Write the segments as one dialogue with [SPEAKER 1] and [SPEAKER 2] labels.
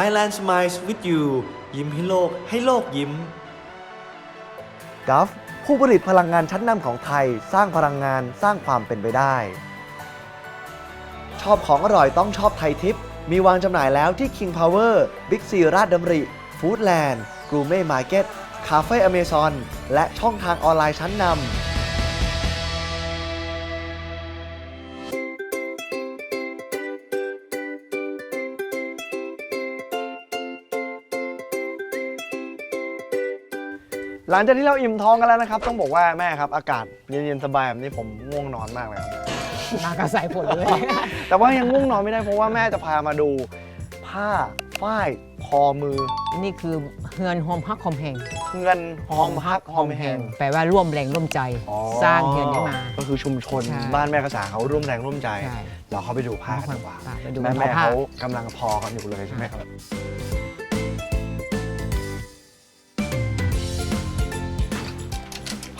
[SPEAKER 1] Thailand Smiles with you ยิ้มให้โลกให้โลกยิ้ม
[SPEAKER 2] กัฟผู้ผลิตพลังงานชั้นนำของไทย สร้างพลังงานสร้างความเป็นไปได้ ชอบของอร่อยต้องชอบไทยทิป มีวางจำหน่ายแล้วที่ King Power Big C ราชดำริ Foodland g o u m e t Market คาเฟ่อเมซอนและช่องทางออนไลน์ชั้นนำ หลังจากที่เราอิ่มท้องกันแล้วนะครับ ต้องบอกว่าแม่ครับ อากาศเย็นๆสบายแบบนี้ผมง่วงนอนมากเลยครับ
[SPEAKER 3] มากระใสผลเลย
[SPEAKER 2] แต่ว่ายังง่วงนอนไม่ได้เพราะว่าแม่จะพามาดู ผ้าฝ้ายคอมือ
[SPEAKER 3] นี่คือเฮือนหอมฮักหอมแหง
[SPEAKER 2] เงินหอมฮักหอมแหง
[SPEAKER 3] แปลว่าร่วมแรงร่วมใจ
[SPEAKER 2] อ๋อ
[SPEAKER 3] สร้างเฮือนนี้มา
[SPEAKER 2] ก็คือชุมชน
[SPEAKER 3] ใช่
[SPEAKER 2] บ้านแม่กระสาเขาร่วมแรงร่วมใจ
[SPEAKER 3] ใช่
[SPEAKER 2] เราเข้าไปดูผ้ากันดีกว่า
[SPEAKER 3] ไปดู
[SPEAKER 2] แม่
[SPEAKER 3] กัน
[SPEAKER 2] แม่
[SPEAKER 3] ผ้า
[SPEAKER 2] เขากำลังทอกันอยู่เลยใช่ไหมครับ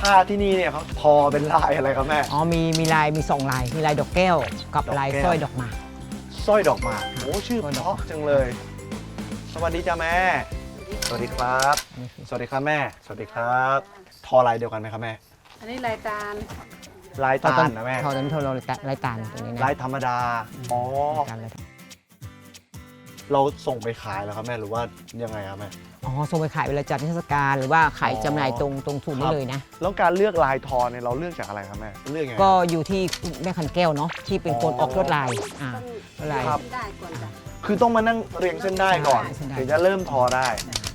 [SPEAKER 2] ผ้าที่นี่เนี่ยเขาทอเป็นลายอะไรครับแม่
[SPEAKER 3] อ๋อมีมีลายมีสองลาย มีลายดอกแก้ว กับ
[SPEAKER 2] ดอก
[SPEAKER 3] ลาย
[SPEAKER 2] แก้ว
[SPEAKER 3] สร้อยดอกหมาก
[SPEAKER 2] สร้อยดอกหมากโอ้ชื่อเพราะจังเลย สวัสดีจ้าแม่ สวัสดีครับ สวัสดีครับแม่ สวัสดีครับ ทอลายเดียวกันไหมครับแม่
[SPEAKER 4] อันนี้ลายตาล
[SPEAKER 2] ลาย
[SPEAKER 3] ทอ
[SPEAKER 2] ตา
[SPEAKER 3] ต้
[SPEAKER 2] ล
[SPEAKER 3] น
[SPEAKER 2] นะแม่
[SPEAKER 3] ทอต้นทอลลายตาลตรงนี้นะ
[SPEAKER 2] ลายธรรมดา อ๋อ
[SPEAKER 3] ตามลาย
[SPEAKER 2] เราส่งไปขายแล้วครับแม่หรือว่ายังไงครับแม่
[SPEAKER 3] อ๋อส่งไปขายเวลาจัดเทศกาลหรือว่าขาย
[SPEAKER 2] อ๋อ
[SPEAKER 3] จำหน่ายตรงตรงศูนย์
[SPEAKER 2] ครั
[SPEAKER 3] นี่
[SPEAKER 2] บ
[SPEAKER 3] เลยนะ
[SPEAKER 2] แล้วการเลือกลายทอเนี่ยเราเลือกจากอะไรครับแม่เลือกยังไง
[SPEAKER 3] ก็อยู่ที่แม่คันแก้วเนาะที่เป็นคน
[SPEAKER 2] อ๋อ
[SPEAKER 3] ออกลวดลายอ่าลวดลาย
[SPEAKER 2] ครับ
[SPEAKER 4] ได้ก่อนจ้ะ
[SPEAKER 2] คือต้องมานั่งเรียงเส้นได้ก่อน
[SPEAKER 3] ใช่เส้นได้
[SPEAKER 2] ถึงจะเริ่มทอได้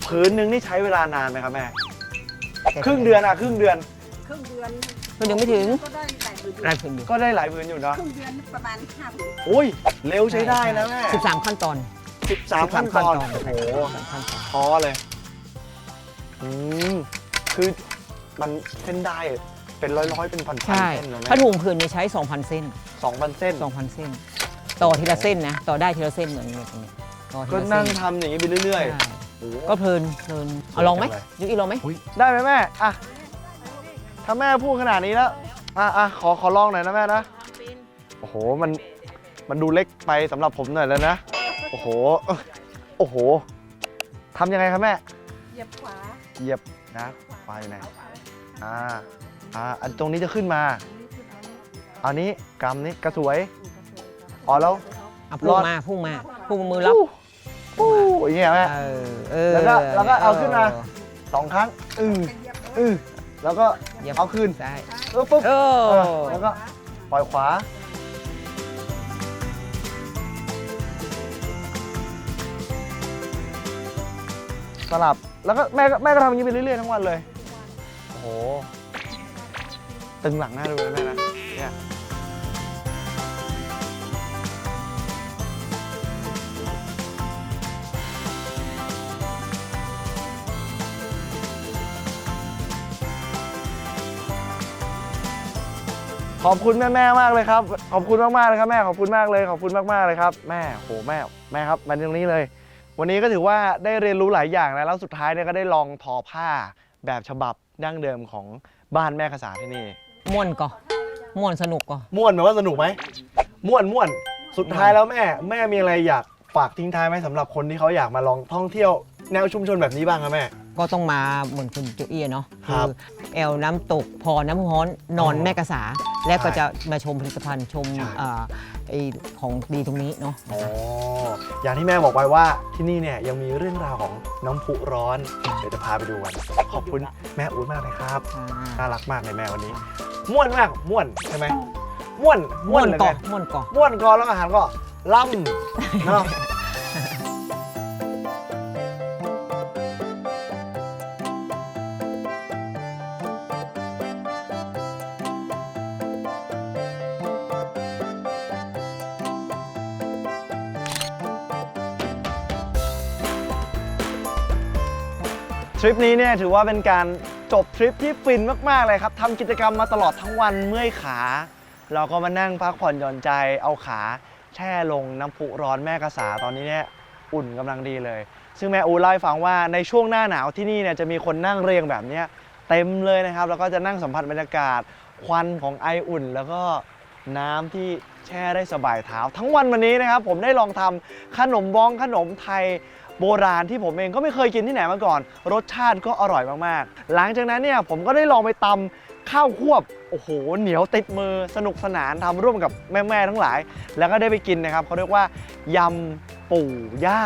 [SPEAKER 2] พื้นหนึ่งนี่ใช้เวลานานไหมครับแม่ครึ่งเดือนอะครึ่งเดือน
[SPEAKER 4] ครึ่งเดือน
[SPEAKER 3] ก็ยังไม่ถึง
[SPEAKER 4] ก็ได้หลายหมื่น
[SPEAKER 3] ลายผืนอยู่
[SPEAKER 2] ก็ได้หลายพื้นอยู่เนาะ
[SPEAKER 4] ครึ่งเดือนประมาณห้าหมื่น
[SPEAKER 2] โอ้ยเร็วใช้ได้นะแม่
[SPEAKER 3] สิบสามขั้นตอน
[SPEAKER 2] สิบสามขั้นตอน
[SPEAKER 3] 13
[SPEAKER 2] โอ้โห
[SPEAKER 3] สามขั้นตอน
[SPEAKER 2] ท้อเลย อืม คือมันเส้นได้เป็นร้อยๆ เป็นพันๆ
[SPEAKER 3] ใช่
[SPEAKER 2] เส้นเลย
[SPEAKER 3] ผ้า
[SPEAKER 2] แม่
[SPEAKER 3] ถุงผืนนี้ใช้ 2,000 เส้น
[SPEAKER 2] สองพันเส้น
[SPEAKER 3] 2,000 เส้น ต่อทีละเส้นนะ ต่อได้ทีละเส้นเหมือนนี้ตรงนี้ต่อที
[SPEAKER 2] ก็
[SPEAKER 3] ละเส้
[SPEAKER 2] นั่งทำอย่างนี้ไปเรื่อย
[SPEAKER 3] ใช่
[SPEAKER 2] ๆโอ้โห
[SPEAKER 3] ก็เพลินเพลินเอาลองไหม
[SPEAKER 2] จังเลย
[SPEAKER 3] ยุกอีลองไหม
[SPEAKER 2] อุ๊ยได้ไหมแม่ อะ ถ้าแม่พูดขนาดนี้แล้ว อะอะขอขอลองหน่อยนะแม่นะ โอ้โห มัน มันดูเล็กไปสำหรับผมหน่อยแล้วนะ โอ้โห โอ้โหทำยังไงครับแม่
[SPEAKER 4] เหยียบขวา
[SPEAKER 2] เหยียบนะไฟไหน อ่า อ่า อันตรงนี้จะขึ้นมา อันนี้กำนี้กระสวย อ๋อแล้ว
[SPEAKER 3] เอา
[SPEAKER 2] ร
[SPEAKER 3] พุ่
[SPEAKER 2] องด
[SPEAKER 3] มาพุ่งมาพุ่งมือรับ
[SPEAKER 2] อู้อู้อย่างเงี้ยแม่
[SPEAKER 3] เออเออ
[SPEAKER 2] แล้วก็แล้วก็เอาขึ้นมา สองครั้ง อืออือแล้วก็
[SPEAKER 3] เหยียบ
[SPEAKER 2] เอาขึ้น
[SPEAKER 3] ใช่
[SPEAKER 2] เออปุ๊บ
[SPEAKER 3] เออ
[SPEAKER 2] เออ แล้วก็ ปล่อยขวา สลับแล้วก็แม่ก็แม่ก็ทำอย่างนี้ไปเรื่อยๆทั้งวันเลย โอ้โห ตึงหลังหน้าดูเลยแม่นะเนี่ยขอบคุณแม่แม่ๆมากเลยครับ ขอบคุณมากๆเลยครับแม่ขอบคุณมากเลยขอบคุณมากๆเลยครับ แม่โหแม่แม่ครับมาตรงนี้เลย วันนี้ก็ถือว่าได้เรียนรู้หลายอย่างนะแล้วสุดท้ายเนี่ยก็ได้ลองทอผ้าแบบฉบับดั้งเดิมของบ้านแม่ภาษาที่นี่
[SPEAKER 3] ม่วนก่อม่วนสนุกก่อ
[SPEAKER 2] ม่วนแปลว่าสนุกไหมม่วนม่วนสุดท้ายแล้วแม่แม่มีอะไรอยากฝากทิ้งท้ายไหมสำหรับคนที่เขาอยากมาลองท่องเที่ยวแนวชุมชนแบบนี้บ้างครับแม่
[SPEAKER 3] ก็ต้องมาเหมือนคุณจุเอียเนาะ
[SPEAKER 2] ครับ
[SPEAKER 3] แอลน้ำตกพอน้ำฮ้อนนอน
[SPEAKER 2] อ๋อ
[SPEAKER 3] แม่กษาและก็
[SPEAKER 2] ใช่
[SPEAKER 3] จะมาชมผลิตภัณฑ์ชม
[SPEAKER 2] ใช่
[SPEAKER 3] อ่าไอของดีตรงนี้เนาะ
[SPEAKER 2] อ๋ออย่างที่แม่บอกไปว่าที่นี่เนี่ยยังมีเรื่องราวของน้ำพุร้อนเดี๋ยวจะพาไปดูกันขอบคุณแม่อุ้ยมากเลยครับ น่ารักมากเลยแม่วันนี้ ม่วนมากม่วนใช่ไหมม่วน
[SPEAKER 3] ม่วน
[SPEAKER 2] เลย
[SPEAKER 3] ก่อ
[SPEAKER 2] ไง
[SPEAKER 3] ม่วนก่อ
[SPEAKER 2] ม่วนก่อนแล้วอาหารก็ล่ำเนาะ ทริปนี้เนี่ยถือว่าเป็นการจบทริปที่ฟินมากๆเลยครับทำกิจกรรมมาตลอดทั้งวันเมื่อยขา เราก็มานั่งพักผ่อนหย่อนใจเอาขาแช่ลงน้ำพุร้อนแม่กระสาตอนนี้เนี่ยอุ่นกำลังดีเลย ซึ่งแม่อูเล่าให้ฟังว่าในช่วงหน้าหนาวที่นี่เนี่ยจะมีคนนั่งเรียงแบบเนี้ยเต็มเลยนะครับ แล้วก็จะนั่งสัมผัสบรรยากาศ ควันของไออุ่น แล้วก็น้ำที่แช่ได้สบายเท้า ทั้งวันวันนี้นะครับ ผมได้ลองทำขนมบ้องขนมไทย โบราณที่ผมเองก็ไม่เคยกินที่ไหนมาก่อน รสชาติก็อร่อยมากๆ หลังจากนั้นเนี่ยผมก็ได้ลองไปตำข้าวควบ โอ้โห เหนียวติดมือสนุกสนานทำร่วมกับแม่ ๆ ทั้งหลาย แล้วก็ได้ไปกินนะครับเขาเรียกว่ายำปู่ย่า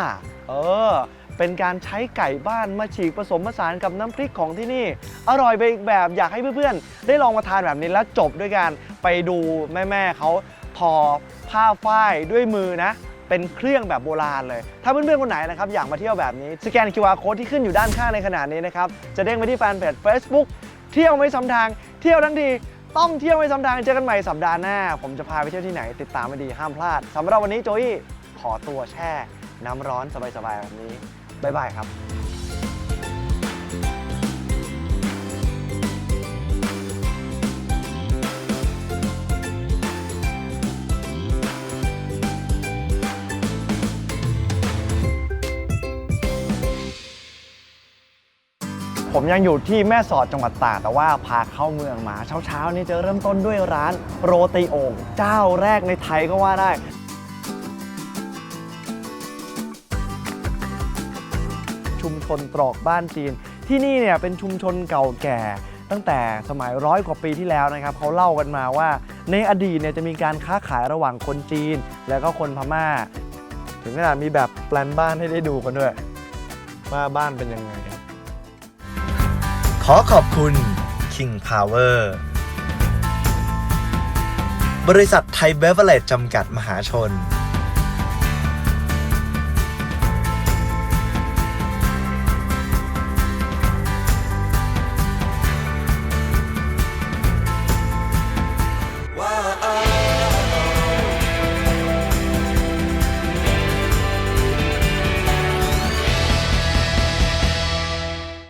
[SPEAKER 2] เออ เป็นการใช้ไก่บ้านมาฉีกผสมผสานกับน้ำพริกของที่นี่ อร่อยไปอีกแบบอยากให้เพื่อนๆ ได้ลองมาทานแบบนี้แล้วจบด้วยการไปดูแม่ ๆเขาทอผ้าฝ้ายด้วยมือนะ เป็นเครื่องแบบโบราณเลย ถ้าเพื่อนๆคนไหนนะครับอยากมาเที่ยวแบบนี้ สแกน QR code ที่ขึ้นอยู่ด้านข้างในขนาดนี้นะครับ จะเด้งไปที่แฟนเพจ Facebook เที่ยวไม่ซ้ำทาง เที่ยวทั้งทีต้องเที่ยวไม่ซ้ำทางเจอกันใหม่สัปดาห์หน้า ผมจะพาไปเที่ยวที่ไหนติดตามไม่ดีห้ามพลาดสำหรับวันนี้โจอี้ขอตัวแช่ น้ำร้อนสบายๆแบบนี้บ๊ายบายครับ ผมยังอยู่ที่แม่สอดจังหวัดตากแต่ว่าพาเข้าเมืองมาเช้าๆ นี้จะเริ่มต้นด้วยร้านโรตีโอ่งเจ้าแรกในไทยก็ว่าได้ ชุมชนตรอกบ้านจีน ที่นี่เนี่ยเป็นชุมชนเก่าแก่ ตั้งแต่สมัยร้อยกว่าปีที่แล้วนะครับเขาเล่ากันมาว่า ในอดีตเนี่ยจะมีการค้าขายระหว่างคนจีน แล้วก็คนพม่า ถึงขนาดมีแบบแปลนบ้านให้ได้ดูกันด้วยว่าบ้านเป็นยังไง
[SPEAKER 1] ขอขอบคุณ King Power บริษัทไทยเบเวอร์เลจจำกัดมหาชน